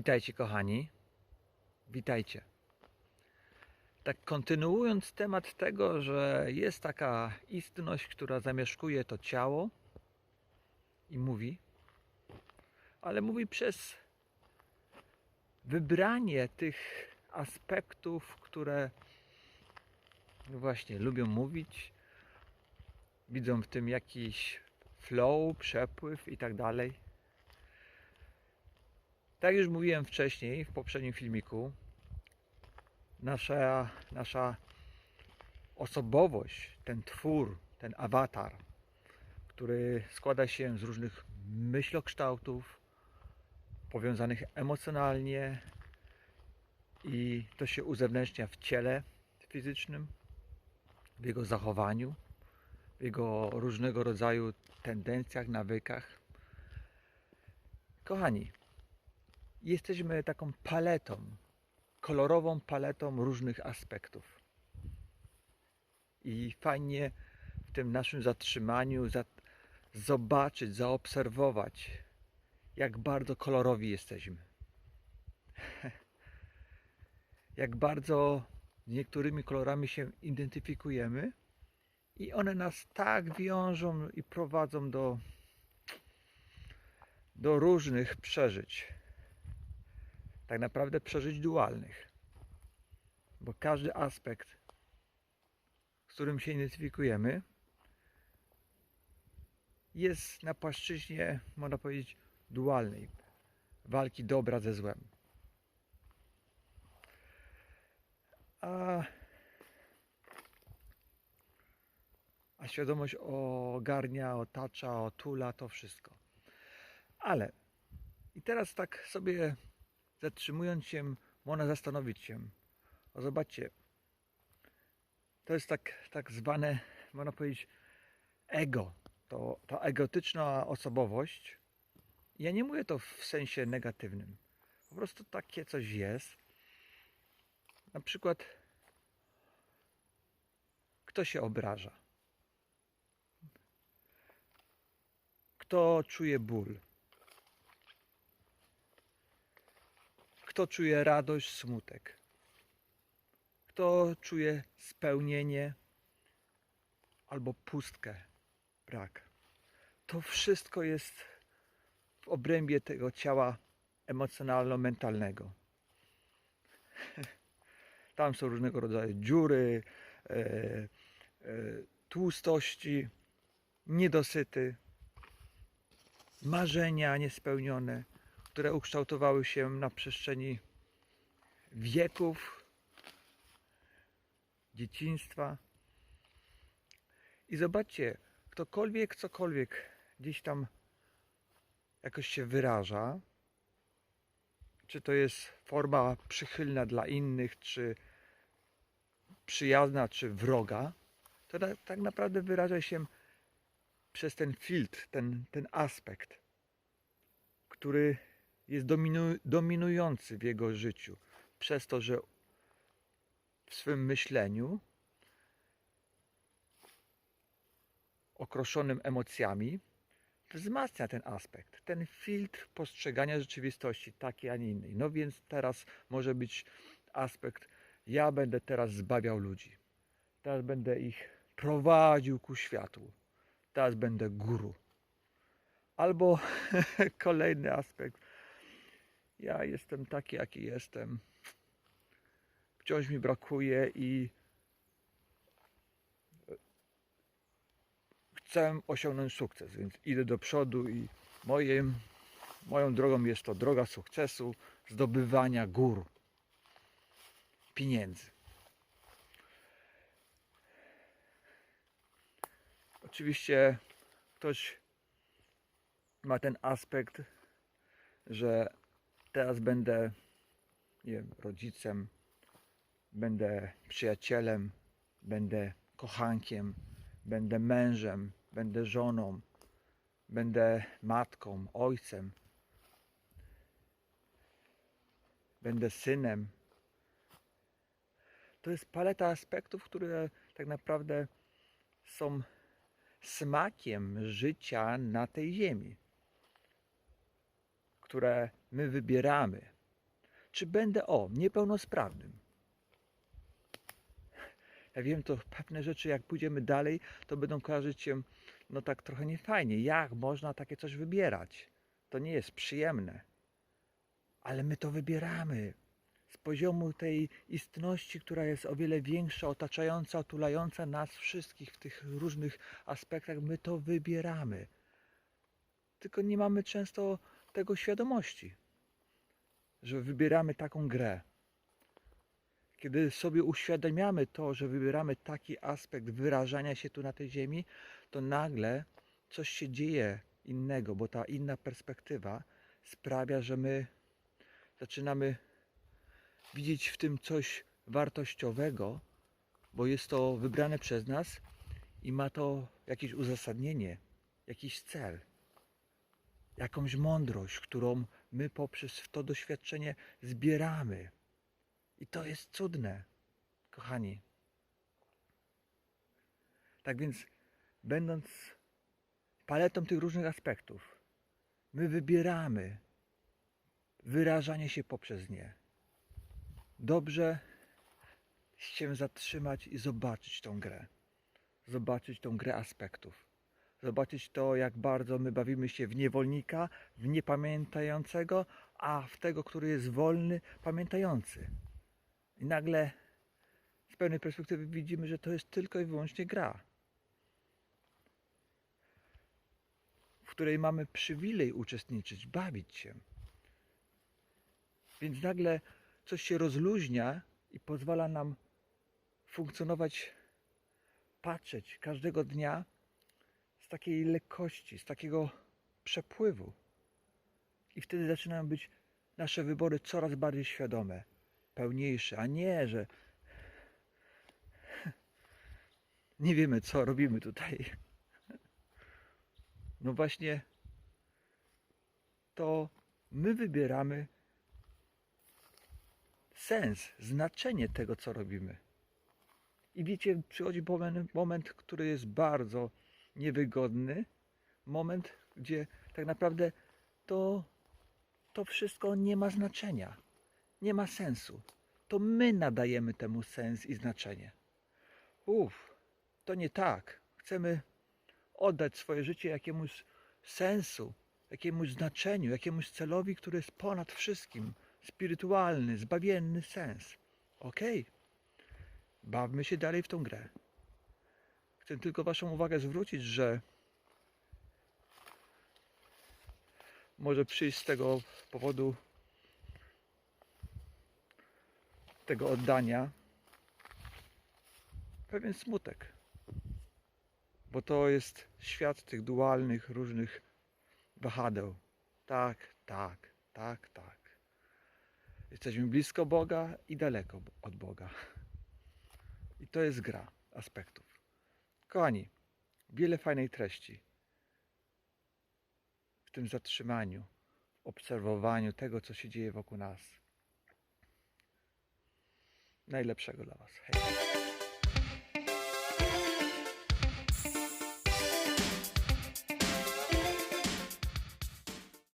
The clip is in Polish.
Witajcie, kochani. Witajcie. Tak kontynuując temat tego, że jest taka istność, która zamieszkuje to ciało i mówi, ale mówi przez wybranie tych aspektów, które no właśnie lubią mówić, widzą w tym jakiś flow, przepływ i tak dalej. Tak już mówiłem wcześniej, w poprzednim filmiku, nasza, nasza osobowość, ten twór, ten awatar, który składa się z różnych myślokształtów, powiązanych emocjonalnie i to się uzewnętrznia w ciele fizycznym, w jego zachowaniu, w jego różnego rodzaju tendencjach, nawykach. Kochani, jesteśmy taką paletą, kolorową paletą różnych aspektów. I fajnie w tym naszym zatrzymaniu za, zobaczyć, zaobserwować, jak bardzo kolorowi jesteśmy. Jak bardzo z niektórymi kolorami się identyfikujemy i one nas tak wiążą i prowadzą do, do różnych przeżyć tak naprawdę przeżyć dualnych. Bo każdy aspekt, z którym się identyfikujemy, jest na płaszczyźnie, można powiedzieć, dualnej walki dobra ze złem. A, a świadomość ogarnia, otacza, otula to wszystko. Ale i teraz tak sobie zatrzymując się, można zastanowić się. O, zobaczcie, to jest tak, tak zwane, można powiedzieć, ego. To, ta egotyczna osobowość. Ja nie mówię to w sensie negatywnym. Po prostu takie coś jest. Na przykład, kto się obraża? Kto czuje ból? Kto czuje radość, smutek? Kto czuje spełnienie albo pustkę, brak? To wszystko jest w obrębie tego ciała emocjonalno-mentalnego. Tam są różnego rodzaju dziury, e, e, tłustości, niedosyty, marzenia niespełnione które ukształtowały się na przestrzeni wieków, dzieciństwa. I zobaczcie, ktokolwiek, cokolwiek gdzieś tam jakoś się wyraża, czy to jest forma przychylna dla innych, czy przyjazna, czy wroga, to na, tak naprawdę wyraża się przez ten filtr, ten, ten aspekt, który jest dominu, dominujący w jego życiu, przez to, że w swym myśleniu, okroszonym emocjami, wzmacnia ten aspekt, ten filtr postrzegania rzeczywistości takiej, a nie innej. No więc teraz może być aspekt, ja będę teraz zbawiał ludzi. Teraz będę ich prowadził ku światłu. Teraz będę guru. Albo kolejny aspekt, ja jestem taki, jaki jestem. Wciąż mi brakuje i chcę osiągnąć sukces, więc idę do przodu i moim, moją drogą jest to droga sukcesu, zdobywania gór, pieniędzy. Oczywiście ktoś ma ten aspekt, że teraz będę nie wiem, rodzicem, będę przyjacielem, będę kochankiem, będę mężem, będę żoną, będę matką, ojcem, będę synem. To jest paleta aspektów, które tak naprawdę są smakiem życia na tej ziemi które my wybieramy czy będę o niepełnosprawnym. Ja wiem, to pewne rzeczy, jak pójdziemy dalej, to będą kojarzyć się no tak trochę niefajnie. Jak można takie coś wybierać? To nie jest przyjemne. Ale my to wybieramy. Z poziomu tej istności, która jest o wiele większa, otaczająca, otulająca nas wszystkich w tych różnych aspektach, my to wybieramy. Tylko nie mamy często tego świadomości, że wybieramy taką grę. Kiedy sobie uświadamiamy to, że wybieramy taki aspekt wyrażania się tu na tej ziemi, to nagle coś się dzieje innego, bo ta inna perspektywa sprawia, że my zaczynamy widzieć w tym coś wartościowego, bo jest to wybrane przez nas i ma to jakieś uzasadnienie, jakiś cel, jakąś mądrość, którą my poprzez to doświadczenie zbieramy. I to jest cudne, kochani. Tak więc, będąc paletą tych różnych aspektów, my wybieramy wyrażanie się poprzez nie. Dobrze się zatrzymać i zobaczyć tą grę. Zobaczyć tą grę aspektów. Zobaczyć to, jak bardzo my bawimy się w niewolnika, w niepamiętającego, a w tego, który jest wolny, pamiętający. I nagle z pewnej perspektywy widzimy, że to jest tylko i wyłącznie gra, w której mamy przywilej uczestniczyć, bawić się. Więc nagle coś się rozluźnia i pozwala nam funkcjonować, patrzeć każdego dnia takiej lekkości, z takiego przepływu. I wtedy zaczynają być nasze wybory coraz bardziej świadome pełniejszy, a nie, że nie wiemy, co robimy tutaj. No właśnie to my wybieramy sens, znaczenie tego, co robimy. I wiecie, przychodzi moment, moment, który jest bardzo niewygodny, moment, gdzie tak naprawdę to, to wszystko nie ma znaczenia nie ma sensu. To my nadajemy temu sens i znaczenie. Uff, to nie tak. Chcemy oddać swoje życie jakiemuś sensu, jakiemuś znaczeniu, jakiemuś celowi, który jest ponad wszystkim. Spirytualny, zbawienny sens. Okej. Bawmy się dalej w tą grę. Chcę tylko Waszą uwagę zwrócić, że może przyjść z tego powodu tego oddania pewien smutek. Bo to jest świat tych dualnych, różnych wahadeł. Tak, tak, tak, tak. Jesteśmy blisko Boga i daleko od Boga. I to jest gra aspektów. Kochani, wiele fajnej treści w tym zatrzymaniu, w obserwowaniu tego, co się dzieje wokół nas najlepszego dla Was. Hej.